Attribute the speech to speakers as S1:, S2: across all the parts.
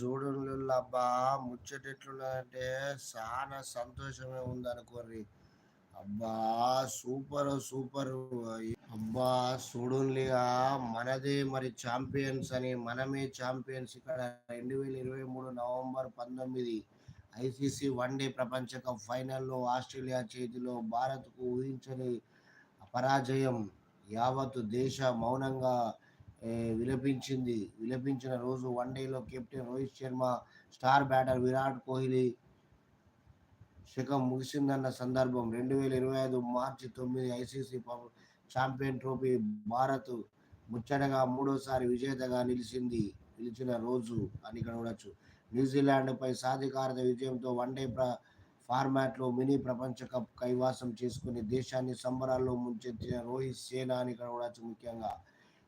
S1: చూడండి అబ్బా ముచ్చట ఎట్లున్నదంటే చాలా సంతోషమే ఉందనుకోర్రి. అబ్బా సూపర్ సూపర్. అబ్బా చూడుగా మనదే మరి ఛాంపియన్స్ అని మనమే ఛాంపియన్స్ ఇక్కడ రెండు వేల ఇరవై మూడు నవంబర్ పంతొమ్మిది ఐసీసీ వన్డే ప్రపంచ కప్ ఫైనల్లో ఆస్ట్రేలియా చేతిలో భారత్కు ఊహించని పరాజయం యావత్ దేశ మౌనంగా విలపించింది. విలపించిన రోజు వన్ డేలో captain Rohit Sharma star batter Virat Kohli శకం ముగిసిందన్న సందర్భం. రెండు వేల ఇరవై ఐదు మార్చి తొమ్మిది ఐసీసీ ఛాంపియన్ ట్రోఫీ భారత్ ముచ్చటగా మూడోసారి విజేతగా నిలిచింది. నిలిచిన రోజు అని ఇక్కడ చూడొచ్చు. న్యూజిలాండ్పై సాధికారత విజయంతో వన్డే ప్ర ఫార్మాట్లో మినీ ప్రపంచ కప్ కైవాసం చేసుకుని దేశాన్ని సంబరాల్లో ముంచెత్తిన రోహిత్ సేనా అని ఇక్కడ చూడొచ్చు ముఖ్యంగా.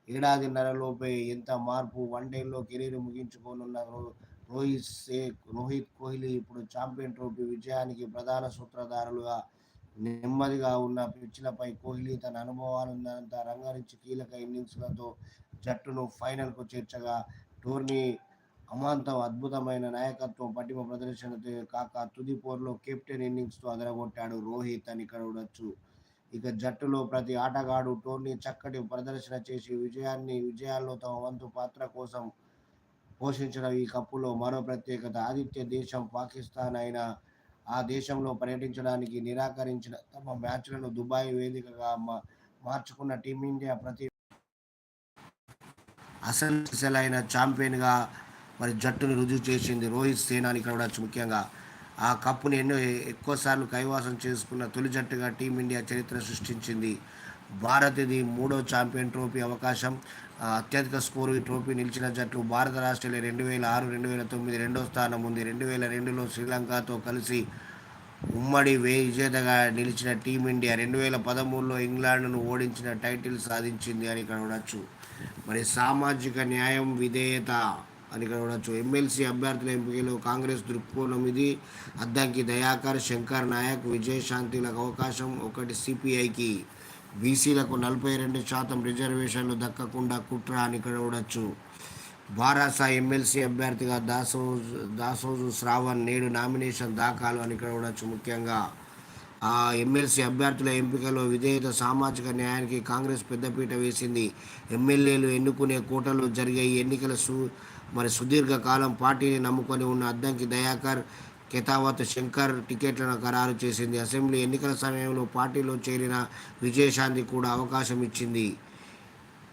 S1: ఏడాదిన్నరలోపే ఎంత మార్పు? వన్డేలో కెరీర్ ముగించుకోనున్న రోహిత్ సే రోహిత్ కోహ్లీ ఇప్పుడు ఛాంపియన్ ట్రోఫీ విజయానికి ప్రధాన సూత్రధారులుగా నెమ్మదిగా ఉన్న పిచ్లపై కోహ్లీ తన అనుభవాలంతా రంగరించి కీలక ఇన్నింగ్స్లతో జట్టును ఫైనల్కు చేర్చగా టోర్నీ అమాంతం అద్భుతమైన నాయకత్వం పటిమ ప్రదర్శనతో కాక తుది పోర్లో కెప్టెన్ ఇన్నింగ్స్తో అదరగొట్టాడు రోహిత్ అని ఇక్కడ చూడొచ్చు ఇక జట్టులో ప్రతి ఆటగాడు టోర్నీ చక్కటి ప్రదర్శన చేసి విజయాన్ని విజయాల్లో తమ వంతు పాత్ర కోసం పోషించిన ఈ కప్పులో మరో ప్రత్యేకత ఆదిత్య దేశం పాకిస్తాన్ అయిన ఆ దేశంలో పర్యటించడానికి నిరాకరించిన తమ మ్యాచ్లను దుబాయ్ వేదికగా మా- మార్చుకున్న టీమిండియా ప్రతి అసలు అయిన ఛాంపియన్గా మరి జట్టును రుజువు చేసింది రోహిత్ సేనాని ఇక్కడ ముఖ్యంగా. ఆ కప్పుని ఎన్నో ఎక్కువసార్లు కైవాసం చేసుకున్న తొలి జట్టుగా టీమిండియా చరిత్ర సృష్టించింది. భారత్ ఇది మూడో ఛాంపియన్ ట్రోఫీ అవకాశం. అత్యధిక స్కోరు ఈ ట్రోఫీ నిలిచిన జట్లు భారత ఆస్ట్రేలియా రెండు వేల ఆరు రెండు వేల తొమ్మిది రెండో స్థానం ఉంది. రెండు వేల రెండులో శ్రీలంకతో కలిసి ఉమ్మడి వే విజేతగా నిలిచిన టీమిండియా రెండు వేల పదమూడులో ఇంగ్లాండ్ను ఓడించిన టైటిల్ సాధించింది అని ఇక్కడ చూడొచ్చు మరి సామాజిక న్యాయం విధేయత అని ఇక్కడ ఎమ్మెల్సీ అభ్యర్థుల ఎంపికలో కాంగ్రెస్ దృక్కోణం ఇది. అద్దంకి దయాకర్ శంకర్ నాయక్ విజయశాంతిలకు అవకాశం ఒకటి సిపిఐకి. బీసీలకు నలభై రెండు శాతం రిజర్వేషన్లు దక్కకుండా కుట్ర అని ఇక్కడ చూడొచ్చు బారాసా ఎమ్మెల్సీ అభ్యర్థిగా దాసోజు దాసోజు శ్రావణ్ నేడు నామినేషన్ దాఖలు అని ఇక్కడ ముఖ్యంగా. ఆ ఎమ్మెల్సీ అభ్యర్థుల ఎంపికలో విధేయత సామాజిక న్యాయానికి కాంగ్రెస్ పెద్దపీట వేసింది. ఎమ్మెల్యేలు ఎన్నుకునే కోటలో జరిగే ఎన్నికల సూ మరి సుదీర్ఘకాలం పార్టీని నమ్ముకొని ఉన్న అద్దంకి దయాకర్ కెతావత్ శంకర్ టికెట్లను ఖరారు చేసింది. అసెంబ్లీ ఎన్నికల సమయంలో పార్టీలో చేరిన విజయశాంతి కూడా అవకాశం ఇచ్చింది.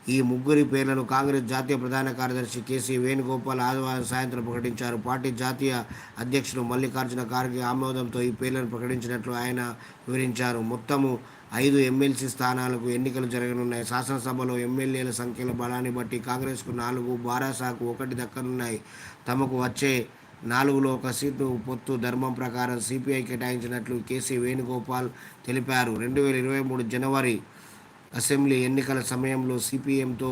S1: ఈ ముగ్గురి పేర్లను కాంగ్రెస్ జాతీయ ప్రధాన కార్యదర్శి కేసీ వేణుగోపాల్ ఆదివారం సాయంత్రం ప్రకటించారు. పార్టీ జాతీయ అధ్యక్షుడు మల్లికార్జున ఖార్గే ఆమోదంతో ఈ పేర్లను ప్రకటించినట్లు ఆయన వివరించారు. మొత్తము ఐదు ఎమ్మెల్సీ స్థానాలకు ఎన్నికలు జరగనున్నాయి. శాసనసభలో ఎమ్మెల్యేల సంఖ్యల బలాన్ని బట్టి కాంగ్రెస్కు నాలుగు బారాసాకు ఒకటి దక్కనున్నాయి. తమకు వచ్చే నాలుగులో ఒక సీటు పొత్తు ధర్మం ప్రకారం సిపిఐ కేటాయించినట్లు కేసీ వేణుగోపాల్ తెలిపారు. రెండు వేల ఇరవై మూడు జనవరి అసెంబ్లీ ఎన్నికల సమయంలో సిపిఎంతో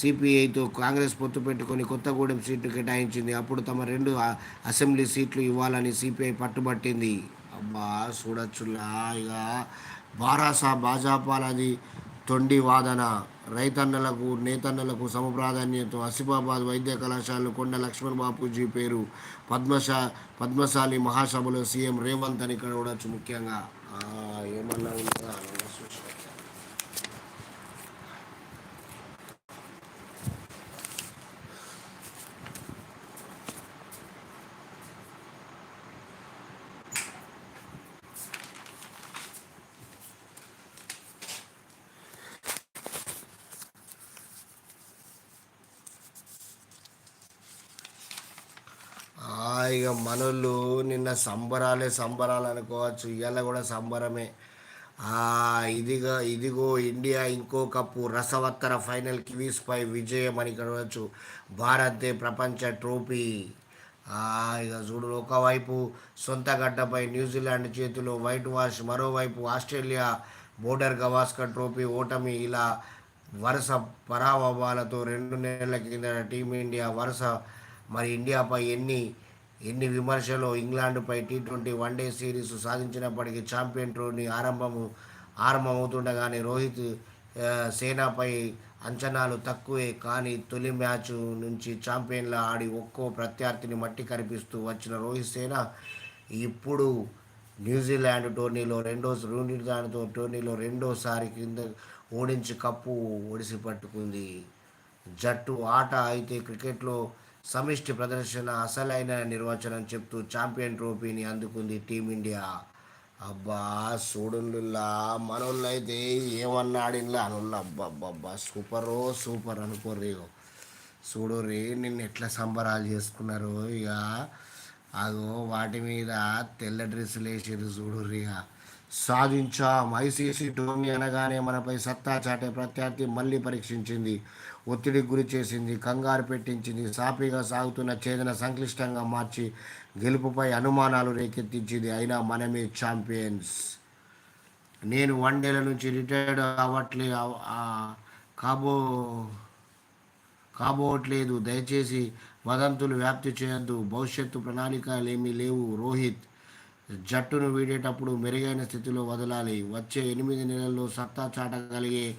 S1: సిపిఐతో కాంగ్రెస్ పొత్తు పెట్టుకొని కొత్తగూడెం సీటు కేటాయించింది. అప్పుడు తమ రెండు అసెంబ్లీ సీట్లు ఇవ్వాలని సిపిఐ పట్టుబట్టింది. అబ్బా చూడొచ్చులా ఇక బారాసా భాజపాలది తొండి వాదన. రైతన్నలకు నేతన్నలకు సమప్రాధాన్యత. ఆసిఫాబాద్ వైద్య కళాశాలలో కొండ లక్ష్మణ్ బాపూజీ పేరు. పద్మశా పద్మశాలి మహాసభలో సీఎం రేవంత్ అని ఇక్కడ చూడొచ్చు ముఖ్యంగా. ఏమన్నా ఉంటుందా ఇక మనోళ్ళు నిన్న సంబరాలే సంబరాలు అనుకోవచ్చు. ఇవాళ కూడా సంబరమే. ఇదిగా ఇదిగో ఇండియా ఇంకో కప్పు రసవత్తర ఫైనల్ కివీస్పై విజయం అని కనవచ్చు భారతే ప్రపంచ ట్రోఫీ. ఇక చూడు ఒకవైపు సొంత గడ్డపై న్యూజిలాండ్ చేతిలో వైట్ వాష్ మరోవైపు ఆస్ట్రేలియా బోర్డర్ గవాస్కర్ ట్రోఫీ ఓటమి ఇలా వరుస పరాభవాలతో రెండు నెలల కింద టీమిండియా వరుస మరి ఇండియాపై ఎన్ని ఎన్ని విమర్శలు ఇంగ్లాండ్పై T twenty one day series సాధించినప్పటికీ champion ట్రోని ఆరంభము ఆరంభమవుతుండగానే రోహిత్ సేనాపై అంచనాలు తక్కువే కానీ తొలి మ్యాచ్ నుంచి ఛాంపియన్లా ఆడి ఒక్కో ప్రత్యర్థిని మట్టి కనిపిస్తూ వచ్చిన రోహిత్ సేన ఇప్పుడు న్యూజిలాండ్ టోర్నీలో రెండో న్యూజిలాండ్తో టోర్నీలో రెండోసారి కింద ఓడించి కప్పు ఒడిసి పట్టుకుంది జట్టు ఆట అయితే క్రికెట్లో సమిష్టి ప్రదర్శన అసలైన నిర్వచనం చెప్తూ ఛాంపియన్ ట్రోఫీని అందుకుంది టీమిండియా. అబ్బా చూడుల్లా మనోళ్ళు అయితే ఏమన్నా ఆడిన్లా అనుల్లా సూపరో సూపర్ అనుకోర్రి చూడు రే నిన్ను ఎట్లా సంబరాలు చేసుకున్నారు? ఇక అదో వాటి మీద తెల్ల డ్రెస్సులు వేసారు చూడు ఇక సాధించాం. ఐసీసీ టోర్నీ అనగానే మనపై సత్తా చాటే ప్రత్యర్థి మళ్ళీ పరీక్షించింది. ఒత్తిడికి గురి చేసింది కంగారు పెట్టించింది సాఫీగా సాగుతున్న ఛేదన సంక్లిష్టంగా మార్చి గెలుపుపై అనుమానాలు రేకెత్తించింది అయినా మనమే ఛాంపియన్స్. నేను వన్డేల నుంచి రిటైర్డ్ అవ్వట్లే కాబో కాబోవట్లేదు. దయచేసి వదంతులు వ్యాప్తి చేయొద్దు. భవిష్యత్తు ప్రణాళికలు ఏమీ లేవు. రోహిత్ జట్టును వీడేటప్పుడు మెరుగైన స్థితిలో వదలాలి. వచ్చే ఎనిమిది నెలల్లో సత్తా చాటగలిగే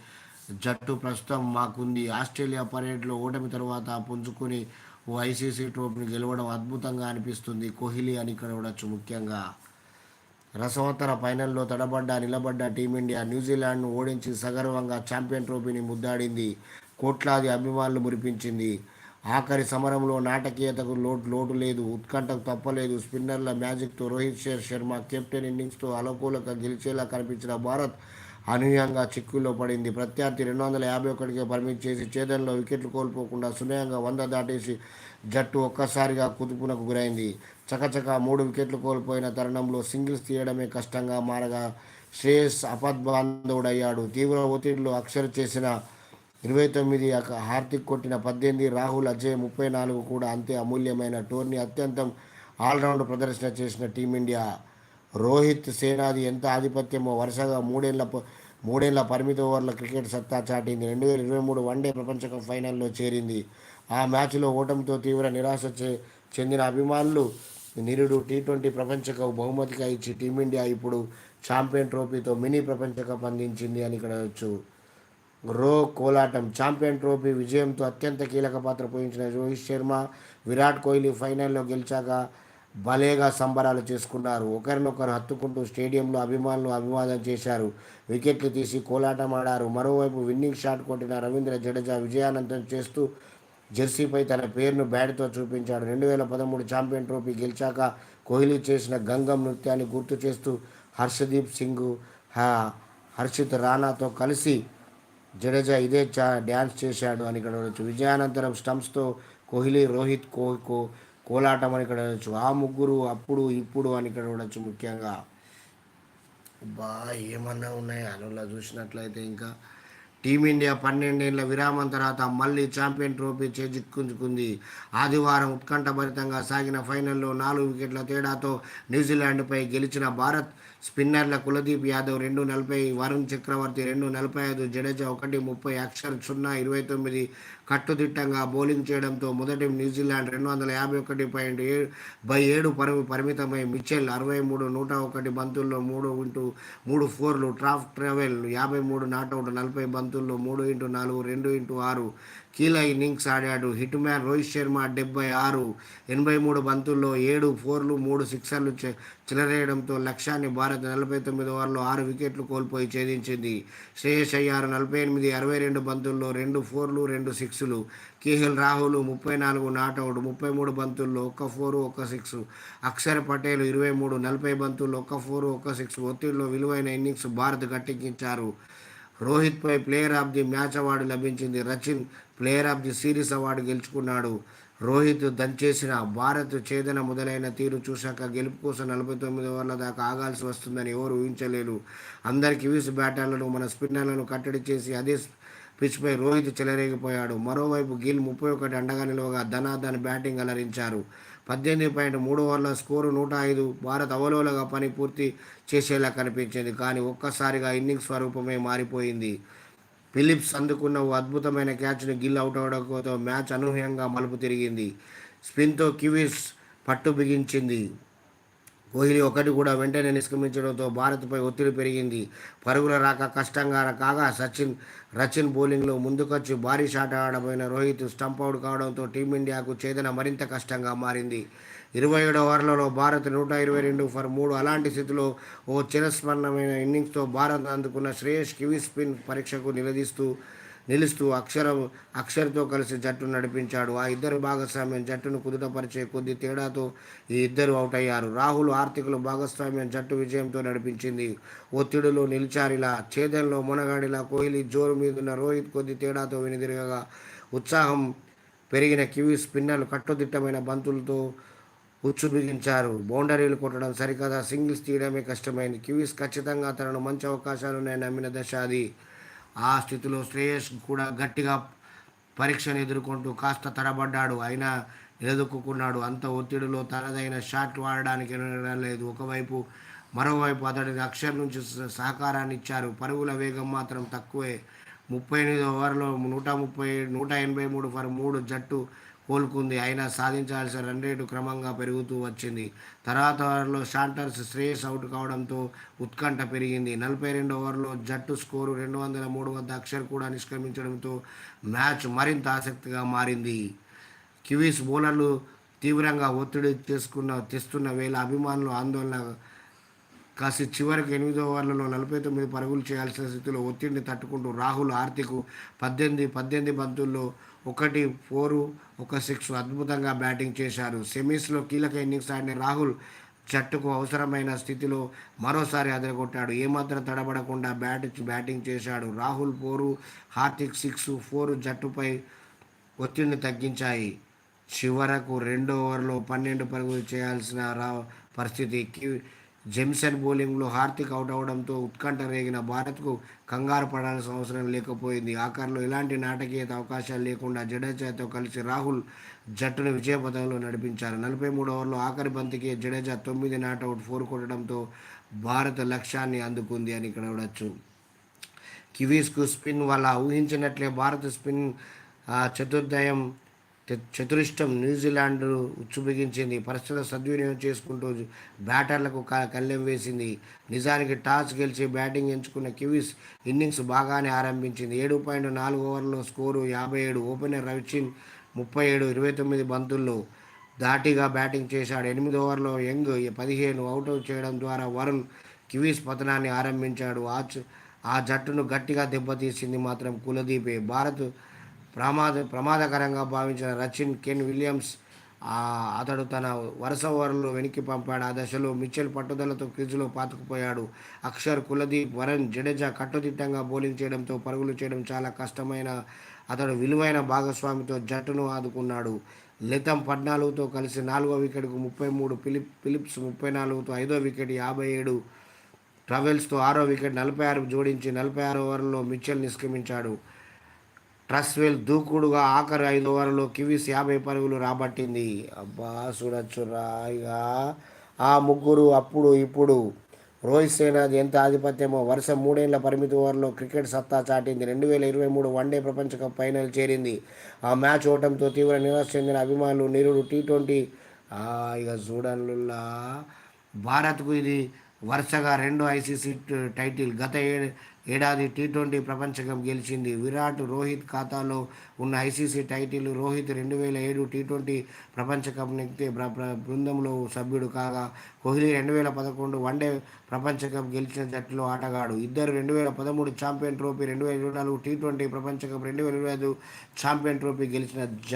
S1: జట్టు ప్రస్తుతం మాకుంది. ఆస్ట్రేలియా పర్యటనలో ఓటమి తర్వాత పుంజుకొని ఓ ఐసీసీ ట్రోఫీని గెలవడం అద్భుతంగా అనిపిస్తుంది. కోహ్లీ అని ఇక్కడ చూడొచ్చు ముఖ్యంగా. రసవత్తర ఫైనల్లో తడబడ్డ నిలబడ్డ టీమిండియా న్యూజిలాండ్ను ఓడించి సగర్వంగా ఛాంపియన్ ట్రోఫీని ముద్దాడింది. కోట్లాది అభిమానులు మురిపించింది. ఆఖరి సమరంలో నాటకీయతకు లోటు లోటు లేదు. ఉత్కంఠకు తప్పలేదు. స్పిన్నర్ల మ్యాజిక్తో రోహిత్ శర్ శర్మ కెప్టెన్ ఇన్నింగ్స్తో అలకూలక గెలిచేలా కనిపించిన భారత్ అనూహ్యంగా చిక్కుల్లో పడింది. ప్రత్యర్థి రెండు వందల యాభై ఒకటికి పరిమిట్ చేసి ఛేదనలో వికెట్లు కోల్పోకుండా సునయంగా వంద దాటేసి జట్టు ఒక్కసారిగా కుదుపునకు గురైంది. చకచక మూడు వికెట్లు కోల్పోయిన తరుణంలో సింగిల్స్ తీయడమే కష్టంగా మారగా శ్రేయస్ అపద్బాంధవుడయ్యాడు. తీవ్ర ఒత్తిడిలో అక్షర చేసిన ఇరవై తొమ్మిది హార్దిక్ కొట్టిన పద్దెనిమిది రాహుల్ అజయ్ ముప్పై నాలుగు కూడా అంతే అమూల్యమైన టోర్నీ అత్యంతం ఆల్రౌండ్ ప్రదర్శన చేసిన టీమిండియా. రోహిత్ సేనాది ఎంత ఆధిపత్యమో వరుసగా మూడేళ్ళ మూడేళ్ళ పరిమిత ఓవర్ల క్రికెట్ సత్తా చాటింది. రెండు వేల ఇరవై మూడు వన్డే ప్రపంచకప్ ఫైనల్లో చేరింది. ఆ మ్యాచ్లో ఓటమితో తీవ్ర నిరాశ చె- చెందిన అభిమానులు నిరుడు టీ ట్వంటీ ప్రపంచకప్ బహుమతిగా ఇచ్చి టీమిండియా ఇప్పుడు ఛాంపియన్ ట్రోఫీతో మినీ ప్రపంచకప్ అందించింది అని ఇక్కడ వచ్చు. రో కోలాటం ఛాంపియన్ ట్రోఫీ విజయంతో అత్యంత కీలక పాత్ర పోషించిన రోహిత్ శర్మ విరాట్ కోహ్లీ ఫైనల్లో గెలిచాక భలేగా సంబరాలు చేసుకున్నారు. ఒకరినొకరు హత్తుకుంటూ స్టేడియంలో అభిమానులు అభివాదం చేశారు. వికెట్లు తీసి కోలాటం ఆడారు మరోవైపు విన్నింగ్ షాట్ కొట్టిన రవీంద్ర జడేజా విజయానంతం చేస్తూ జెర్సీపై తన పేరును బ్యాట్తో చూపించాడు. రెండు వేల పదమూడు ఛాంపియన్ ట్రోఫీ గెలిచాక కోహ్లీ చేసిన గంగం నృత్యాన్ని గుర్తు చేస్తూ హర్షదీప్ సింగ్ హర్షిత్ రాణాతో కలిసి జడేజా ఇదే చా డ్యాన్స్ చేశాడు అని ఇక్కడ విజయానంతరం స్టంప్స్తో కోహ్లీ రోహిత్ కో కో కోలాటం అని ఇక్కడ చూడొచ్చు ఆ ముగ్గురు అప్పుడు ఇప్పుడు అని ఇక్కడ చూడొచ్చు ముఖ్యంగా. బా ఏమన్నా ఉన్నాయి? అనులా చూసినట్లయితే ఇంకా. టీమిండియా పన్నెండేళ్ళ విరామం తర్వాత మళ్ళీ ఛాంపియన్ ట్రోఫీ చేజిక్కుంచుకుంది ఆదివారం ఉత్కంఠభరితంగా సాగిన ఫైనల్లో నాలుగు వికెట్ల తేడాతో న్యూజిలాండ్పై గెలిచిన భారత్ స్పిన్నర్ల కులదీప్ యాదవ్ రెండు నలభై వరుణ్ చక్రవర్తి రెండు నలభై ఐదు జడేజా ఒకటి ముప్పై అక్షర్ సున్నా ఇరవై తొమ్మిది కట్టుదిట్టంగా బౌలింగ్ చేయడంతో మొదటి న్యూజిలాండ్ రెండు వందల యాభై ఒకటి పాయింట్ ఏడు బై ఏడు పరిమి పరిమితమై మిచెల్ అరవై మూడు నూట ఒకటి బంతుల్లో మూడు ఇంటూ మూడు ఫోర్లు ట్రాఫ్ ట్రావెల్ యాభై మూడు నాట్అవుట్ నలభై బంతుల్లో మూడు ఇంటూ నాలుగు రెండు ఇంటూ ఆరు. కీల ఇన్నింగ్స్ ఆడాడు హిట్ మ్యాన్ రోహిత్ శర్మ డెబ్బై ఆరు ఎనభై మూడు బంతుల్లో ఏడు ఫోర్లు మూడు సిక్సర్లు చిలరేయడంతో లక్ష్యాన్ని భారత్ నలభై తొమ్మిది ఓవర్లో ఆరు వికెట్లు కోల్పోయి ఛేదించింది. శ్రేయస్ అయ్యారు నలభై ఎనిమిది అరవై రెండు బంతుల్లో రెండు ఫోర్లు రెండు సిక్స్ సిక్స్లు కేఎల్ రాహుల్ ముప్పై నాలుగు నాట్అవుట్ ముప్పై మూడు బంతుల్లో ఒక్క ఫోరు ఒక్క సిక్స్. అక్షర్ పటేల్ ఇరవై మూడు నలభై బంతుల్లో ఒక్క ఫోరు ఒక్క సిక్స్. ఒత్తిడిలో విలువైన ఇన్నింగ్స్ భారత్ గట్టెక్కించారు. రోహిత్పై player of the match award లభించింది. Rachin player of the series award గెలుచుకున్నాడు. రోహిత్ దంచేసిన భారత్ ఛేదన మొదలైన తీరు చూశాక గెలుపు కోసం నలభై తొమ్మిది ఓవర్ల దాకా ఆగాల్సి వస్తుందని ఎవరు ఊహించలేరు. అందరి కివీస్ బ్యాటర్లను మన స్పిన్నర్లను కట్టడి చేసి అదే పిచ్పై రోహిత్ చెలరేగిపోయాడు. మరోవైపు గిల్ ముప్పై ఒకటి అండగా నిలవగా ధనాధన్ బ్యాటింగ్ అలరించారు. పద్దెనిమిది పాయింట్ మూడు ఓవర్ల స్కోరు నూట ఐదు. భారత్ అవలోలగా పని పూర్తి చేసేలా కనిపించింది. కానీ ఒక్కసారిగా ఇన్నింగ్స్ స్వరూపమే మారిపోయింది. ఫిలిప్స్ అందుకున్న ఓ అద్భుతమైన క్యాచ్ను గిల్ అవుట్ అవడంతో మ్యాచ్ అనూహ్యంగా మలుపు తిరిగింది. స్పిన్తో కివీస్ పట్టు బిగించింది. కోహ్లీ ఒకటి కూడా వెంటనే నిష్క్రమించడంతో భారత్పై ఒత్తిడి పెరిగింది. పరుగుల రాక కష్టంగా కాగా సచిన్ రచిన్ బౌలింగ్లో ముందుకొచ్చి భారీ షాట్ ఆడబోయిన రోహిత్ స్టంప్ అవుట్ కావడంతో టీమిండియాకు చేదన మరింత కష్టంగా మారింది. ఇరవై ఏడో ఓవర్లలో భారత్ నూట ఇరవై రెండు ఫర్ మూడు అలాంటి స్థితిలో ఓ చిరస్మరణమైన ఇన్నింగ్స్తో భారత్ అందుకున్న శ్రేయస్ కివీ స్పిన్ పరీక్షకు నిలదీస్తూ నిలుస్తూ అక్షరం అక్షర్తో కలిసి జట్టు నడిపించాడు. ఆ ఇద్దరు భాగస్వామ్యం జట్టును కుదుటపరిచే కొద్ది తేడాతో ఈ ఇద్దరు అవుట్ అయ్యారు రాహుల్ ఆర్థికులు భాగస్వామ్యం జట్టు విజయంతో నడిపించింది. ఒత్తిడిలో నిలిచారిలా ఛేదంలో మునగాడిలా కోహ్లీ జోరు మీదున్న రోహిత్ కొద్ది తేడాతో వెనుదిరగగా ఉత్సాహం పెరిగిన కివీ స్పిన్నర్లు కట్టుదిట్టమైన బంతులతో ఉచ్చు బిగించారు బౌండరీలు కొట్టడం సరికదా సింగిల్స్ తీయడమే కష్టమైంది. కివీస్ ఖచ్చితంగా తనను మంచి అవకాశాలున్నాయని నమ్మిన దశ అది ఆ స్థితిలో శ్రేయస్ కూడా గట్టిగా పరీక్షను ఎదుర్కొంటూ కాస్త తడబడ్డాడు. అయినా నిలదొక్కున్నాడు అంత ఒత్తిడిలో తనదైన షాట్ వాడడానికి లేదు. ఒకవైపు మరోవైపు అతడిని అక్షర్ నుంచి సహకారాన్ని ఇచ్చారు. పరుగుల వేగం మాత్రం తక్కువే. ముప్పై ఎనిమిది ఓవర్లో నూట ముప్పై నూట ఎనభై మూడు ఫర్ మూడు జట్టు కోలుకుంది. అయినా సాధించాల్సిన రన్ రేటు క్రమంగా పెరుగుతూ వచ్చింది. తర్వాత ఓవర్లో షాంటర్స్ శ్రేయస్ అవుట్ కావడంతో ఉత్కంఠ పెరిగింది. నలభై రెండు ఓవర్లో జట్టు స్కోరు రెండు వందల మూడు వద్ద అక్షర్ కూడా నిష్క్రమించడంతో మ్యాచ్ మరింత ఆసక్తిగా మారింది. కివీస్ బౌలర్లు తీవ్రంగా ఒత్తిడి చేసుకున్న తెస్తున్న వేళ అభిమానులు ఆందోళన కాసి చివరికి ఎనిమిదో ఓవర్లలో నలభై తొమ్మిది పరుగులు చేయాల్సిన స్థితిలో ఒత్తిడిని తట్టుకుంటూ రాహుల్ ఆర్తికు పద్దెనిమిది పద్దెనిమిది బంతుల్లో ఒకటి ఫోరు ఒక సిక్స్ అద్భుతంగా బ్యాటింగ్ చేశారు. సెమీస్లో కీలక ఇన్నింగ్స్ ఆడిన రాహుల్ జట్టుకు అవసరమైన స్థితిలో మరోసారి అదరగొట్టాడు. ఏమాత్రం తడబడకుండా బ్యాట్ బ్యాటింగ్ చేశాడు. Rahul four Hardik six four జట్టుపై ఒత్తిడిని తగ్గించాయి. చివరకు రెండో ఓవర్లో పన్నెండు పరుగులు చేయాల్సిన రా పరిస్థితి జెమ్సన్ బౌలింగ్లో హార్దిక్ అవుట్ అవడంతో ఉత్కంఠ రేగిన భారత్కు కంగారు పడాల్సిన అవసరం లేకపోయింది. ఆఖరిలో ఎలాంటి నాటకీయత అవకాశాలు లేకుండా జడేజాతో కలిసి రాహుల్ జట్టును విజయపథంలో నడిపించారు. నలభై మూడు ఓవర్లో ఆఖరి బంతికి జడేజా తొమ్మిది నాట్అవుట్ ఫోర్ కొట్టడంతో భారత లక్ష్యాన్ని అందుకుంది అని ఇక్కడ చూడొచ్చు. కివీస్కు స్పిన్ వల్ల ఊహించినట్లే భారత స్పిన్ చతుర్దయం చతురిష్టం న్యూజిలాండ్ ఉచ్చుబిగించింది. పరిస్థితి పరిస్థితుల సద్వినియోగం చేసుకుంటూ బ్యాటర్లకు కళ్ళెం వేసింది. నిజానికి టాస్ గెలిచి బ్యాటింగ్ ఎంచుకున్న కివీస్ ఇన్నింగ్స్ బాగానే ఆరంభించింది. ఏడు పాయింట్ నాలుగు ఓవర్లో స్కోరు యాభై ఏడు. ఓపెనర్ రవిచిన్ ముప్పై ఏడు ఇరవై తొమ్మిది బంతుల్లో దాటిగా బ్యాటింగ్ చేశాడు. ఎనిమిది ఓవర్లో యంగ్ పదిహేను అవుట్ చేయడం ద్వారా వరుణ్ కివీస్ పతనాన్ని ఆరంభించాడు. ఆ ఆ జట్టును గట్టిగా దెబ్బతీసింది మాత్రం కులదీపే. భారత్ ప్రమాద ప్రమాదకరంగా భావించిన రచిన్ కెన్ విలియమ్స్ అతడు తన వరుస ఓవర్లు వెనక్కి పంపాడు. ఆ దశలో మిచెల్ పట్టుదలతో క్రీజులో పాతుకుపోయాడు. అక్షర్ కులదీప్ వరణ్ జడేజా కట్టుదిట్టంగా బౌలింగ్ చేయడంతో పరుగులు చేయడం చాలా కష్టమైన అతడు విలువైన భాగస్వామితో జట్టును ఆదుకున్నాడు. లితం పద్నాలుగుతో కలిసి నాలుగో వికెట్కు ముప్పై మూడు ఫిలిప్ ఫిలిప్స్ ముప్పై నాలుగుతో ఐదో వికెట్ యాభై ఏడు ట్రావెల్స్తో ఆరో వికెట్ నలభై ఆరు జోడించి నలభై ఆరు ఓవర్లలో మిచెల్ నిష్క్రమించాడు ట్రస్వెల్ దూకుడుగా ఆఖరి ఐదు ఓవర్లో కివీస్ యాభై పరుగులు రాబట్టింది. అబ్బా చూడొచ్చురా రాయిగా ఆ ముగ్గురు అప్పుడు ఇప్పుడు రోహిత్ సేనాది ఎంత ఆధిపత్యమో వరుస మూడేళ్ళ పరిమితి ఓవర్లో క్రికెట్ సత్తా చాటింది. రెండు వేల ఇరవై మూడు వన్డే ప్రపంచ కప్ ఫైనల్ చేరింది. ఆ మ్యాచ్ ఓటంతో తీవ్ర నిరాశ చెందిన అభిమానులు నిరుడు టీ ట్వంటీ. ఇక చూడనులా భారత్కు ఇది వరుసగా రెండో ఐసీసీ టైటిల్. గత ఏడు ఏడాది టీ ట్వంటీ ప్రపంచ కప్ గెలిచింది. విరాట్ రోహిత్ ఖాతాలో ఉన్న ఐసీసీ టైటిల్ రోహిత్ రెండు వేల ఏడు టీ ట్వంటీ ప్రపంచ కప్ నెక్కితే బృందంలో సభ్యుడు కాగా కోహ్లీ రెండు వేల పదకొండు వన్డే ప్రపంచ కప్ గెలిచిన జట్టులో ఆటగాడు. ఇద్దరు రెండు వేల పదమూడు ఛాంపియన్ ట్రోఫీ రెండు వేల ఇరవై నాలుగు టీ ట్వంటీ ప్రపంచ కప్ రెండు వేల ఇరవై ఐదు ఛాంపియన్ ట్రోఫీ గెలిచిన జ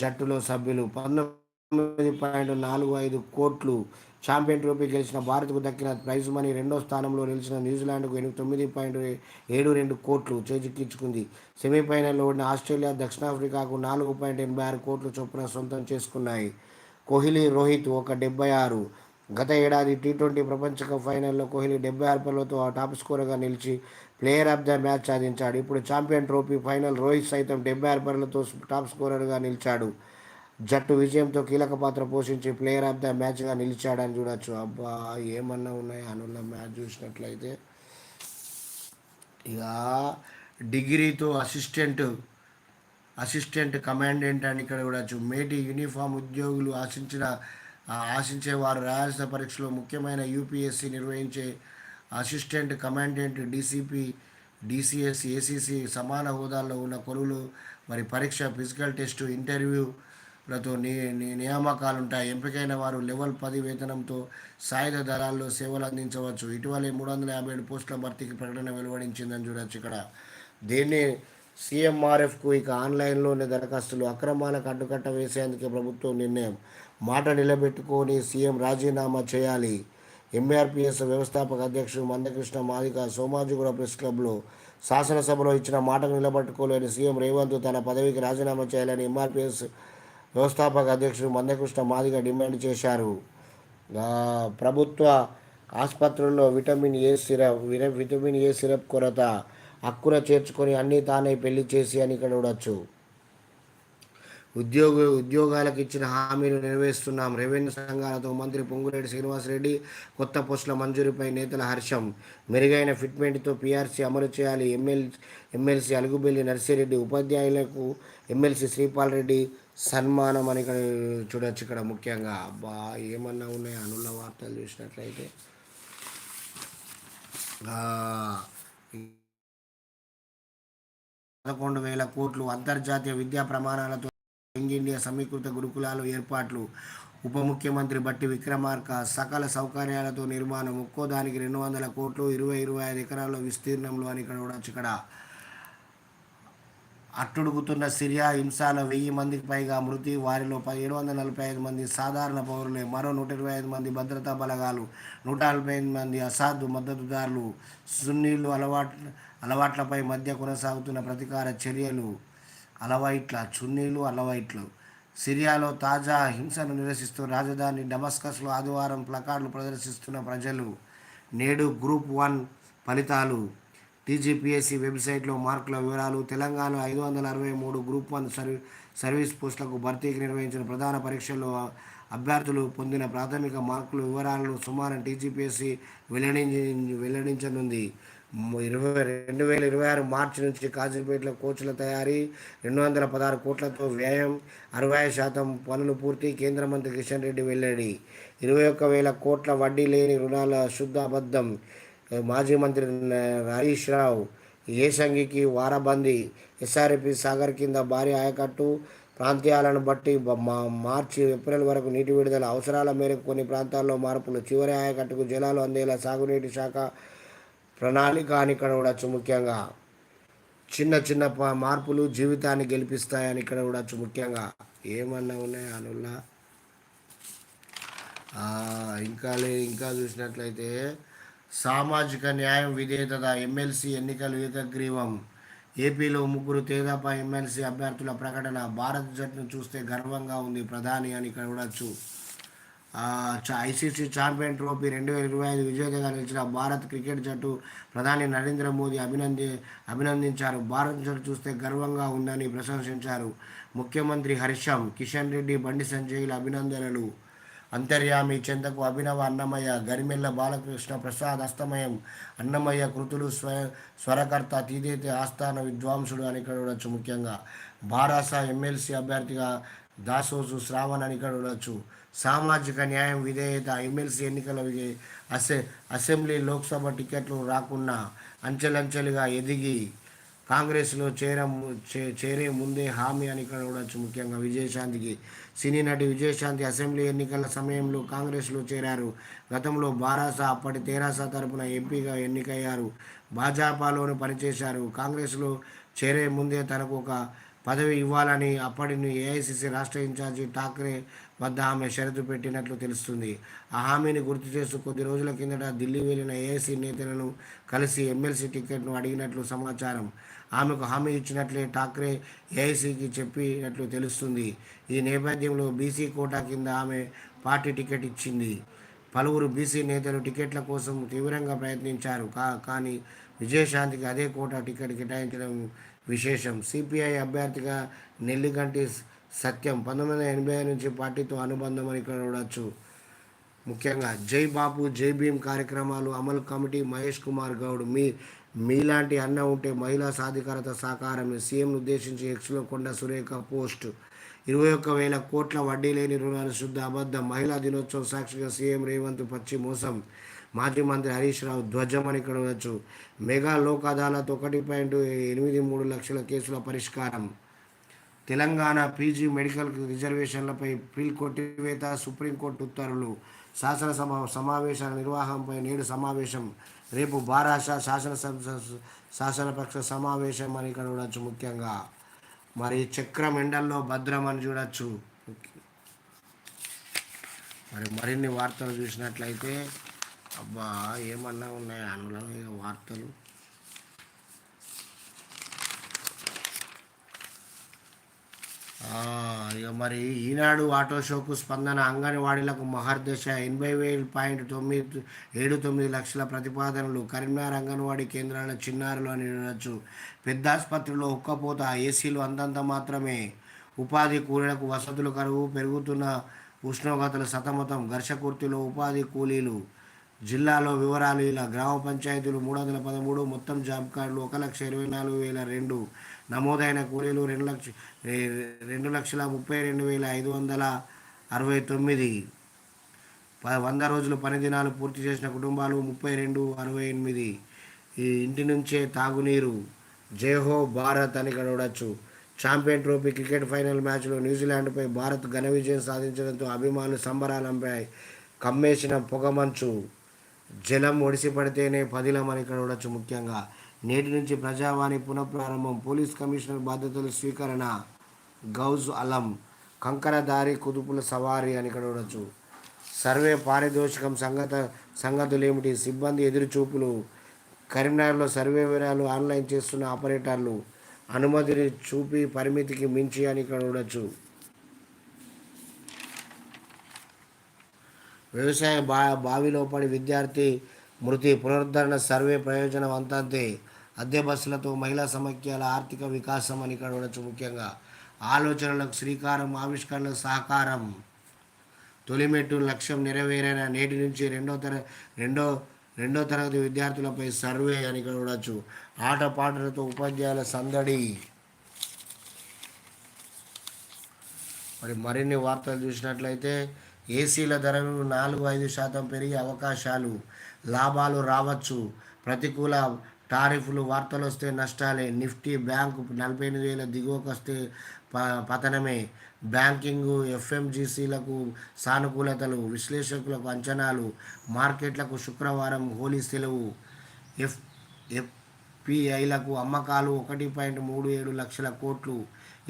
S1: జట్టులో సభ్యులు. పంతొమ్మిది పాయింట్ నాలుగు ఐదు కోట్లు ఛాంపియన్ ట్రోఫీ గెలిచిన భారత్కు దక్కిన ప్రైజ్ మనీ రెండో స్థానంలో నిలిచిన న్యూజిలాండ్కు ఎనిమిది తొమ్మిది పాయింట్ ఏడు రెండు కోట్లు చేజిక్కించుకుంది. సెమీఫైనల్లో ఓడిన ఆస్ట్రేలియా దక్షిణాఫ్రికాకు నాలుగు పాయింట్ ఎనభై ఆరు కోట్ల చొప్పున సొంతం చేసుకున్నాయి. కోహ్లీ రోహిత్ ఒక డెబ్బై ఆరు. గత ఏడాది టీ ట్వంటీ ప్రపంచ కప్ ఫైనల్లో కోహ్లీ డెబ్బై ఆరు పనులతో టాప్ స్కోరర్గా నిలిచి ప్లేయర్ ఆఫ్ ద మ్యాచ్ సాధించాడు. ఇప్పుడు ఛాంపియన్ ట్రోఫీ ఫైనల్ రోహిత్ సైతం డెబ్బై ఆరు పనులతో టాప్ స్కోరర్గా నిలిచాడు. జట్టు విజయంతో కీలక పాత్ర పోషించి ప్లేయర్ ఆఫ్ ద మ్యాచ్గా నిలిచాడని చూడొచ్చు. అబ్బా ఏమన్నా ఉన్నాయి? అనున్న మ్యాచ్ చూసినట్లయితే ఇక డిగ్రీతో అసిస్టెంట్ అసిస్టెంట్ కమాండెంట్ అని ఇక్కడ చూడొచ్చు. మేటి యూనిఫామ్ ఉద్యోగులు ఆశించిన ఆశించేవారు ఆశించే వారు రాయాల్సిన పరీక్షలో ముఖ్యమైన యూపీఎస్సీ నిర్వహించే assistant commandant DCP DCS ACC సమాన హోదాల్లో ఉన్న కొలువులు మరి పరీక్ష ఫిజికల్ టెస్టు ఇంటర్వ్యూ లతో నియామకాలు ఉంటాయి ఎంపికైన వారు లెవెల్ పది వేతనంతో సాయుధ దళాల్లో సేవలు అందించవచ్చు. ఇటీవలే మూడు వందల యాభై ఏడు పోస్టుల భర్తీకి ప్రకటన వెలువడించిందని చూడొచ్చు ఇక్కడ. దీన్ని సీఎంఆర్ఎఫ్కు ఇక ఆన్లైన్లోనే దరఖాస్తులు అక్రమాలకు అడ్డుకట్ట వేసేందుకే ప్రభుత్వం నిర్ణయం. మాట నిలబెట్టుకొని సీఎం రాజీనామా చేయాలి. ఎంఆర్పిఎస్ వ్యవస్థాపక అధ్యక్షుడు మందకృష్ణ మాదిక సోమాజిగూడ ప్రెస్ క్లబ్లో శాసనసభలో ఇచ్చిన మాటకు నిలబెట్టుకోలేని సీఎం రేవంత్ తన పదవికి రాజీనామా చేయాలని ఎంఆర్పిఎస్ వ్యవస్థాపక అధ్యక్షుడు మందకృష్ణ మాదిగ డిమాండ్ చేశారు. ప్రభుత్వ ఆసుపత్రుల్లో vitamin A syrup vitamin A syrup కొరత హక్కున చేర్చుకొని అన్నీ తానే పెళ్ళి చేసి అని ఇక్కడ చూడొచ్చు ఉద్యోగ ఉద్యోగాలకు ఇచ్చిన హామీలు నెరవేరుస్తున్నాం. రెవెన్యూ సంఘాలతో మంత్రి పొంగులేటి శ్రీనివాసరెడ్డి కొత్త పోస్టుల మంజూరుపై నేతల హర్షం. మెరుగైన ఫిట్మెంట్తో పీఆర్సీ అమలు చేయాలి. ఎమ్మెల్ ఎమ్మెల్సీ అలుగుబెల్లి నర్సిరెడ్డి ఉపాధ్యాయులకు ఎమ్మెల్సీ శ్రీపాల్ రెడ్డి సన్మానం అని ఇక్కడ చూడొచ్చు ఇక్కడ ముఖ్యంగా. అబ్బా ఏమన్నా ఉన్నాయి? అనుల వార్తలు చూసినట్లయితే. పదకొండు వేల కోట్లు అంతర్జాతీయ విద్యా ప్రమాణాలతో యంగ్ ఇండియా సమీకృత గురుకులాలు ఏర్పాట్లు. ఉప ముఖ్యమంత్రి బట్టి విక్రమార్క సకల సౌకర్యాలతో నిర్మాణం. ఒక్కో దానికి రెండు వందల కోట్లు ఇరవై ఇరవై ఐదు ఎకరాల విస్తీర్ణంలో అని ఇక్కడ చూడొచ్చు ఇక్కడ. అట్టుడుగుతున్న సిరియా హింసాలో వెయ్యి మందికి పైగా మృతి వారిలో ఏడు వందల నలభై ఐదు మంది సాధారణ పౌరులే మరో నూట ఇరవై ఐదు మంది భద్రతా బలగాలు నూట నలభై ఐదు మంది అసాధు మద్దతుదారులు సున్నీలు అలవాట్ల అలవాట్లపై మధ్య కొనసాగుతున్న ప్రతీకార చర్యలు అలవైట్ల చున్నీలు అలవైట్లు. సిరియాలో తాజా హింసను నిరసిస్తూ రాజధాని డమస్కస్లో ఆదివారం ప్లకార్డులు ప్రదర్శిస్తున్న ప్రజలు నేడు గ్రూప్ వన్ ఫలితాలు టీజీపీఎస్సీ వెబ్సైట్లో మార్కుల వివరాలు తెలంగాణ ఐదు వందల అరవై మూడు గ్రూప్ వన్ సర్వీ సర్వీస్ పోస్టులకు భర్తీకి నిర్వహించిన ప్రధాన పరీక్షల్లో అభ్యర్థులు పొందిన ప్రాథమిక మార్కుల వివరాలను సుమారు టీజీపీఎస్సీ వెల్లడించి వెల్లడించనుంది. ఇరవై రెండు వేల ఇరవై ఆరు మార్చి నుంచి కాజీపేటలో కోచ్ల తయారీ రెండు వందల పదహారు కోట్లతో వ్యయం అరవై శాతం పనులు పూర్తి కేంద్ర మంత్రి కిషన్ రెడ్డి వెల్లడి. ఇరవై ఒక్క వేల కోట్ల వడ్డీ లేని రుణాల శుద్ధ అబద్ధం మాజీ మంత్రి హరీష్ రావు ఏసంగికి వారబందీ ఎస్ఆర్పి సాగర్ కింద భారీ ఆయకట్టు ప్రాంతాలను బట్టి మా- మార్చి ఏప్రిల్ వరకు నీటి విడుదల అవసరాల మేరకు కొన్ని ప్రాంతాల్లో మార్పులు. చివరి ఆయకట్టుకు జలాలు అందేలా సాగునీటి శాఖ ప్రణాళిక అని ఇక్కడ చూడొచ్చు ముఖ్యంగా. చిన్న చిన్న మార్పులు జీవితాన్ని గెలిపిస్తాయని ఇక్కడ చూడొచ్చు ముఖ్యంగా. ఏమన్నా ఉన్నాయి అనుల్లా? ఇంకా లే ఇంకా చూసినట్లయితే సామాజిక న్యాయం విధేయత ఎమ్మెల్సీ ఎన్నికలు ఏకగ్రీవం. ఏపీలో ముగ్గురు తేదాప ఎమ్మెల్సీ అభ్యర్థుల ప్రకటన భారత్ జట్టును చూస్తే గర్వంగా ఉంది ప్రధాని అని ఇక్కడ చూడొచ్చు. ఐసీసీ ఛాంపియన్ ట్రోఫీ రెండు వేల ఇరవై ఐదు విజేతగా నిలిచిన భారత్ క్రికెట్ జట్టు ప్రధాని నరేంద్ర మోదీ అభినంది అభినందించారు. భారత్ జట్టు చూస్తే గర్వంగా ఉందని ప్రశంసించారు ముఖ్యమంత్రి హర్షం కిషన్ రెడ్డి బండి సంజయ్ల అభినందనలు. అంతర్యామి చెందకు అభినవ అన్నమయ్య గరిమెల్ల బాలకృష్ణ ప్రసాద్ అస్తమయం. అన్నమయ్య కృతులు స్వ స్వరకర్త తీదేతే ఆస్థాన విద్వాంసుడు అని ఇక్కడ ఉండొచ్చు ముఖ్యంగా. బారాస ఎమ్మెల్సీ అభ్యర్థిగా దాసోజు శ్రావణ్ అని ఇక్కడ ఉండొచ్చు. సామాజిక న్యాయం విధేయత ఎమ్మెల్సీ ఎన్నికల విజయ అసె అసెంబ్లీ లోక్సభ టికెట్లు రాకున్నా అంచెలంచెలుగా ఎదిగి కాంగ్రెస్లో చేర చే- చేరే ముందే హామీ అని ఇక్కడ చూడొచ్చు ముఖ్యంగా విజయశాంతికి. సినీ నటి విజయశాంతి అసెంబ్లీ ఎన్నికల సమయంలో కాంగ్రెస్లో చేరారు. గతంలో బారాస అప్పటి తెరాస తరపున ఎంపీగా ఎన్నికయ్యారు. భాజపాలోనూ పనిచేశారు. కాంగ్రెస్లో చేరే ముందే తనకు ఒక పదవి ఇవ్వాలని అప్పటిని ఏఐసిసి రాష్ట్ర ఇన్ఛార్జి ఠాక్రే వద్ద ఆమె షరతు పెట్టినట్లు తెలుస్తుంది. ఆ హామీని గుర్తు చేస్తూ కొద్ది రోజుల కిందట ఢిల్లీ వెళ్ళిన ఏఐసి నేతలను కలిసి ఎమ్మెల్సీ టికెట్ను అడిగినట్లు సమాచారం. ఆమెకు హామీ ఇచ్చినట్లే ఠాక్రే ఏఐసీకి చెప్పినట్లు తెలుస్తుంది. ఈ నేపథ్యంలో బీసీ కోటా కింద ఆమె పార్టీ టికెట్ ఇచ్చింది. పలువురు బీసీ నేతలు టికెట్ల కోసం తీవ్రంగా ప్రయత్నించారు. కా కానీ విజయశాంతికి అదే కోటా టికెట్ కేటాయించడం విశేషం. సిపిఐ అభ్యర్థిగా నెల్లిగంటి సత్యం పంతొమ్మిది వందల ఎనభై నుంచి పార్టీతో అనుబంధం అని ఇక్కడ చూడవచ్చు ముఖ్యంగా జై బాపు జై భీమ్ కార్యక్రమాలు అమలు కమిటీ మహేష్ కుమార్ గౌడ్ మీ మీలాంటి అన్న ఉంటే మహిళా సాధికారత సహకారమే సీఎంను ఉద్దేశించి ఎక్స్లో కొండ సురేఖ పోస్ట్. ఇరవై ఒక్క వేల కోట్ల వడ్డీ లేని రుణాలు శుద్ధ అబద్ధం. మహిళా దినోత్సవం సాక్షిగా సీఎం రేవంత్ పచ్చి మోసం. మాజీ మంత్రి హరీష్ రావు ధ్వజం అని ఇక్కడ ఉండొచ్చు. మెగా లోక్ అదాలత్ ఒకటి పాయింట్ ఎనిమిది మూడు లక్షల కేసుల పరిష్కారం. తెలంగాణ పీజీ మెడికల్ రిజర్వేషన్లపై ప్రిల్ కొట్టివేత సుప్రీంకోర్టు ఉత్తర్వులు. శాసనసభ సమావేశాల నిర్వాహంపై నేడు సమావేశం. రేపు బారాష శాసనసభ శాసనపక్ష సమావేశం అని ఇక్కడ చూడొచ్చు ముఖ్యంగా. మరి చక్రం ఎండల్లో భద్రం అని చూడొచ్చు. మరి మరిన్ని వార్తలు చూసినట్లయితే అబ్బా ఏమన్నా ఉన్నాయి? అందులో వార్తలు. ఇక మరి ఈనాడు ఆటో షోకు స్పందన అంగన్వాడీలకు మహర్దశ ఎనభై వేలు పాయింట్ తొమ్మిది ఏడు తొమ్మిది లక్షల ప్రతిపాదనలు. కరీంనగర్ అంగన్వాడీ కేంద్రాల చిన్నారులు అని వినొచ్చు పెద్ద ఆసుపత్రిలో ఉక్కపోత ఏసీలు అంతంత మాత్రమే. ఉపాధి కూలీలకు వసతులు కరువు పెరుగుతున్న ఉష్ణోగ్రతలు సతమతం. ఘర్షకుర్తిలో ఉపాధి కూలీలు. జిల్లాలో వివరాలు ఇలా. గ్రామ పంచాయతీలు మూడు వందల పదమూడు మొత్తం జాబ్ కార్డులు ఒక లక్ష ఇరవై నాలుగు వేల రెండు. నమోదైన కూలీలు రెండు లక్ష రెండు లక్షల ముప్పై రెండు వేల ఐదు వందల అరవై తొమ్మిది. ప- వంద రోజులు పని దినాలు పూర్తి చేసిన కుటుంబాలు ముప్పై రెండు అరవై ఎనిమిది. ఈ ఇంటి నుంచే తాగునీరు. జయహో భారత్ అని ఇక్కడ చూడొచ్చు. ఛాంపియన్ ట్రోఫీ క్రికెట్ ఫైనల్ మ్యాచ్లో న్యూజిలాండ్పై భారత్ ఘన విజయం సాధించడంతో అభిమానులు సంబరాలంపై కమ్మేసిన పొగమంచు జలం ఒడిసి పడితేనే పదిలం అని ఇక్కడ చూడొచ్చు ముఖ్యంగా. నేటి నుంచి ప్రజావాణి పునఃప్రారంభం పోలీస్ కమిషనర్ బాధ్యతల స్వీకరణ గౌజ్ అలం కంకరదారి కుదుపుల సవారీ అని ఇక్కడ చూడొచ్చు సర్వే పారితోషికం సంగత సంగతులు ఏమిటి సిబ్బంది ఎదురుచూపులు కరీంనగర్లో సర్వే వివరాలు ఆన్లైన్ చేస్తున్న ఆపరేటర్లు అనుమతిని చూపి పరిమితికి మించి అని ఇక్కడ చూడొచ్చు వ్యవసాయ బా బావిలో పడి విద్యార్థి మృతి పునరుద్ధరణ సర్వే ప్రయోజనం అంతంతే. అద్దె బస్సులతో మహిళా సమైక్యాల ఆర్థిక వికాసం అని ఇక్కడ చూడొచ్చు ముఖ్యంగా. ఆలోచనలకు శ్రీకారం ఆవిష్కరణలకు సహకారం. తొలిమెట్టు లక్ష్యం నెరవేరైన నేటి నుంచి రెండో తర రెండో రెండో తరగతి విద్యార్థులపై సర్వే అని ఇక్కడ చూడొచ్చు ఆటపాటలతో ఉపాధ్యాయుల సందడి. మరి మరిన్ని వార్తలు చూసినట్లయితే ఏసీల ధరలు నాలుగు ఐదు శాతం పెరిగే అవకాశాలు. లాభాలు రావచ్చు. ప్రతికూల టారిఫ్లు వార్తలు వస్తే నష్టాలే. నిఫ్టీ బ్యాంకు నలభై ఎనిమిది వేల దిగువకు వస్తే ప పతనమే. బ్యాంకింగ్ ఎఫ్ఎంజీసీలకు సానుకూలతలు విశ్లేషకులకు అంచనాలు మార్కెట్లకు శుక్రవారం హోలీ సెలవు. ఎఫ్ ఎఫ్పిఐలకు అమ్మకాలు ఒకటి పాయింట్ మూడు ఏడు లక్షల కోట్లు.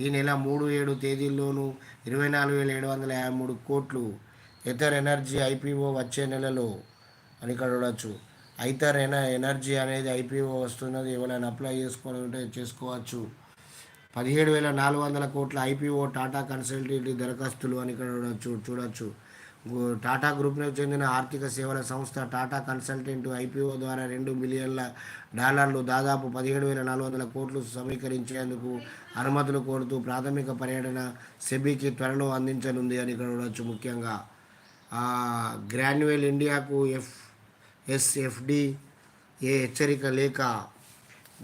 S1: ఈ నెల మూడు ఏడు తేదీల్లోనూ ఇరవై నాలుగు వేల ఏడు వందల యాభై మూడు కోట్లు. ఎథర్ ఎనర్జీ ఐపీఓ వచ్చే నెలలో అని ఇక్కడ చూడవచ్చు ఐతర్ ఎన ఎనర్జీ అనేది ఐపీఓ వస్తున్నది ఎవరైనా అప్లై చేసుకోవాలంటే చేసుకోవచ్చు. పదిహేడు వేల నాలుగు వందల కోట్ల ఐపీఓ టాటా కన్సల్టెంటీ దరఖాస్తులు అని ఇక్కడ చూడొచ్చు చూడొచ్చు. టాటా గ్రూప్కు చెందిన ఆర్థిక సేవల సంస్థ టాటా కన్సల్టెంట్ ఐపీఓ ద్వారా రెండు బిలియన్ల డాలర్లు దాదాపు పదిహేడు వేల నాలుగు వందల కోట్లు సమీకరించేందుకు అనుమతులు కోరుతూ ప్రాథమిక పర్యటన సెబీకి త్వరలో అందించనుంది అని ఇక్కడ చూడొచ్చు ముఖ్యంగా. గ్రాన్యువల్ ఇండియాకు ఎఫ్ ఎస్ఎఫ్డి ఏ హెచ్చరిక లేక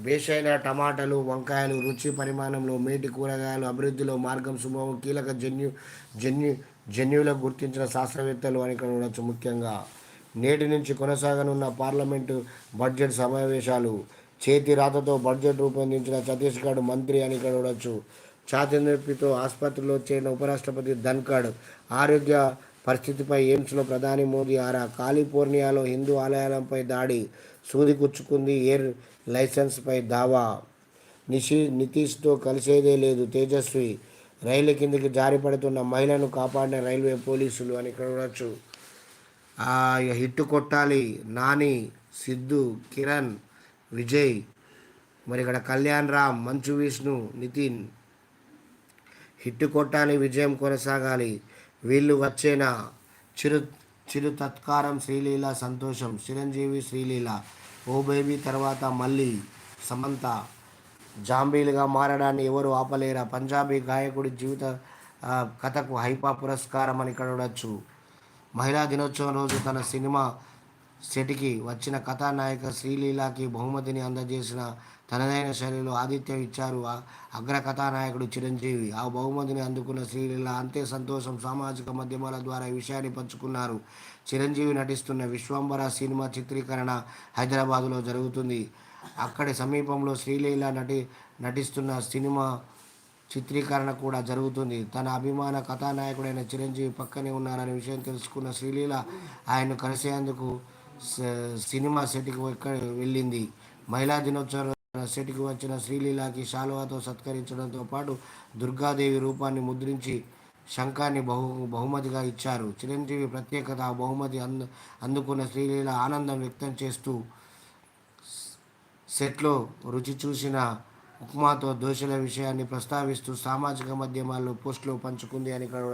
S1: బేషైన టమాటాలు వంకాయలు రుచి పరిమాణంలో మేటి కూరగాయలు అభివృద్ధిలో మార్గం సుభవం కీలక జన్యు జన్యు జన్యువులకు గుర్తించిన శాస్త్రవేత్తలు అని ఇక్కడ ఉండొచ్చు ముఖ్యంగా. నేటి నుంచి కొనసాగనున్న పార్లమెంటు బడ్జెట్ సమావేశాలు చేతి రాతతో బడ్జెట్ రూపొందించిన ఛత్తీస్గఢ్ మంత్రి అని ఇక్కడ ఉండొచ్చు. ఛాతీ నొప్పితో ఆసుపత్రిలో చేరిన ఉపరాష్ట్రపతి ధన్ఖడ్ ఆరోగ్య పరిస్థితిపై ఎయిమ్స్లో ప్రధాని మోదీ ఆరా? కాలిఫోర్నియాలో హిందూ ఆలయాలపై దాడి సూది కుచ్చుకుంది ఎయిర్ లైసెన్స్పై దావా. నిషి నితీష్తో కలిసేదే లేదు తేజస్వి. రైలు కిందకి జారి పడుతున్న మహిళను కాపాడిన రైల్వే పోలీసులు అని ఇక్కడ చూడొచ్చు ఆ, కొట్టాలి. నాని సిద్ధు కిరణ్ విజయ్. మరి ఇక్కడ కళ్యాణ్ రామ్ మంచు విష్ణు నితిన్. హిట్టు కొట్టాలి విజయం కొనసాగాలి. వీళ్ళు వచ్చేనా? చిరు చిరు తత్కారం శ్రీలీల సంతోషం చిరంజీవి శ్రీలీల ఓ బేబీ తర్వాత మళ్ళీ సమంత. జాంబీలుగా మారడాన్ని ఎవరు ఆపలేరా? పంజాబీ గాయకుడి జీవిత కథకు హైపా పురస్కారం అని ఇక్కడ చూడొచ్చు మహిళా దినోత్సవం రోజు తన సినిమా సెటికి వచ్చిన కథానాయిక శ్రీలీలాకి బహుమతిని అందజేసిన తనదైన శైలిలో ఆతిథ్యం ఇచ్చారు అగ్ర కథానాయకుడు చిరంజీవి. ఆ బహుమతిని అందుకున్న శ్రీలీల అంతే సంతోషం సామాజిక మాధ్యమాల ద్వారా ఈ విషయాన్ని పంచుకున్నారు. చిరంజీవి నటిస్తున్న విశ్వంబర సినిమా చిత్రీకరణ హైదరాబాదులో జరుగుతుంది. అక్కడి సమీపంలో శ్రీలీల నటి నటిస్తున్న సినిమా చిత్రీకరణ కూడా జరుగుతుంది. తన అభిమాన కథానాయకుడైన చిరంజీవి పక్కనే ఉన్నారనే విషయం తెలుసుకున్న శ్రీలీల ఆయన్ను కలిసేందుకు సినిమా సెట్కి వెళ్ళింది. మహిళా దినోత్సవం సెట్కి వచ్చిన శ్రీలీలాకి శాలువాతో సత్కరించడంతో పాటు దుర్గాదేవి రూపాన్ని ముద్రించి శంఖాన్ని బహు బహుమతిగా ఇచ్చారు. చిరంజీవి ప్రత్యేకత ఆ బహుమతి అందు అందుకున్న శ్రీలీల ఆనందం వ్యక్తం చేస్తూ సెట్లో రుచి చూసిన ఉప్మాతో దోషుల విషయాన్ని ప్రస్తావిస్తూ సామాజిక మాధ్యమాల్లో పోస్టులు పంచుకుంది అని ఇక్కడ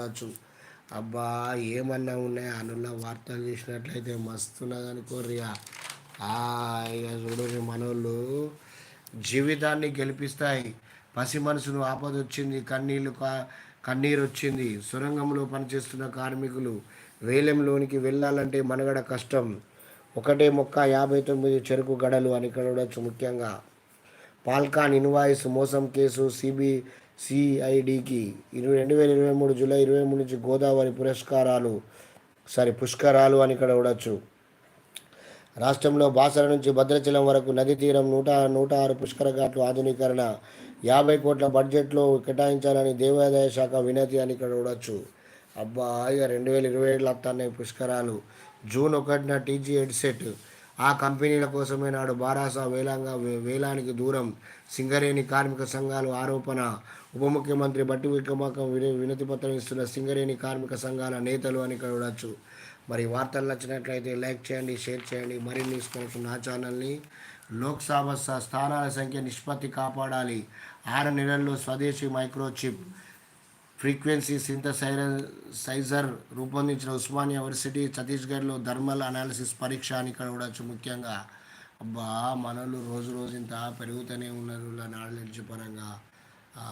S1: అబ్బా ఏమన్నా ఉన్నాయి? అనుల వార్తలు చూసినట్లయితే మస్తున్నది అనుకోర్రియా ఇక చూడరు మనోళ్ళు జీవితాన్ని గెలిపిస్తాయి. పసి మనసును ఆపద వచ్చింది కన్నీళ్ళు కా కన్నీరు వచ్చింది సొరంగంలో పనిచేస్తున్న కార్మికులు వేలంలోనికి వెళ్ళాలంటే మనగడ కష్టం. ఒకటే మొక్క యాభై తొమ్మిది చెరుకు గడలు అని ఇక్కడ చూడొచ్చు ముఖ్యంగా. పాల్కాన్ ఇన్వాయిస్ మోసం కేసు సిబి సిఐడికి ఇరవై రెండు వేల ఇరవై మూడు జూలై ఇరవై మూడు నుంచి గోదావరి పురస్కారాలు సారీ పుష్కరాలు అని ఇక్కడ చూడొచ్చు రాష్ట్రంలో బాసర నుంచి భద్రాచలం వరకు నది తీరం నూట నూట ఆరు పుష్కర ఘాట్లు ఆధునీకరణ యాభై కోట్ల బడ్జెట్లో కేటాయించాలని దేవాదాయ శాఖ వినతి అని ఇక్కడ చూడొచ్చు అబ్బా ఇక రెండు వేల ఇరవై ఏడులో వస్తున్నాయి పుష్కరాలు. జూన్ ఒకటిన టీజీ హెడ్సెట్ ఆ కంపెనీల కోసమే నాడు బారాస వేలంగా వే- వేలానికి దూరం సింగరేణి కార్మిక సంఘాలు ఆరోపణ ఉప ముఖ్యమంత్రి బట్టి విక్రమార్క విన- వినతి పత్రం ఇస్తున్న సింగరేణి కార్మిక సంఘాల నేతలు అని చూడవచ్చు మరి వార్తలు నచ్చినట్లయితే లైక్ చేయండి షేర్ చేయండి. మరిన్ని న్యూస్ నా ఛానల్ని. లోక్సభ స- స్థానాల సంఖ్య నిష్పత్తి కాపాడాలి. ఆరు నెలల్లో స్వదేశీ మైక్రోచిప్ ఫ్రీక్వెన్సీ సింథసైర సైజర్ రూపొందించిన ఉస్మానియా యూనివర్సిటీ ఛత్తీస్గఢ్లో థర్మల్ అనాలిసిస్ పరీక్ష అని ఇక్కడ ముఖ్యంగా. అబ్బా మనలు రోజు రోజు ఇంత పెరుగుతూనే ఉన్నారు నాలెడ్జ్ పరంగా. ఆ,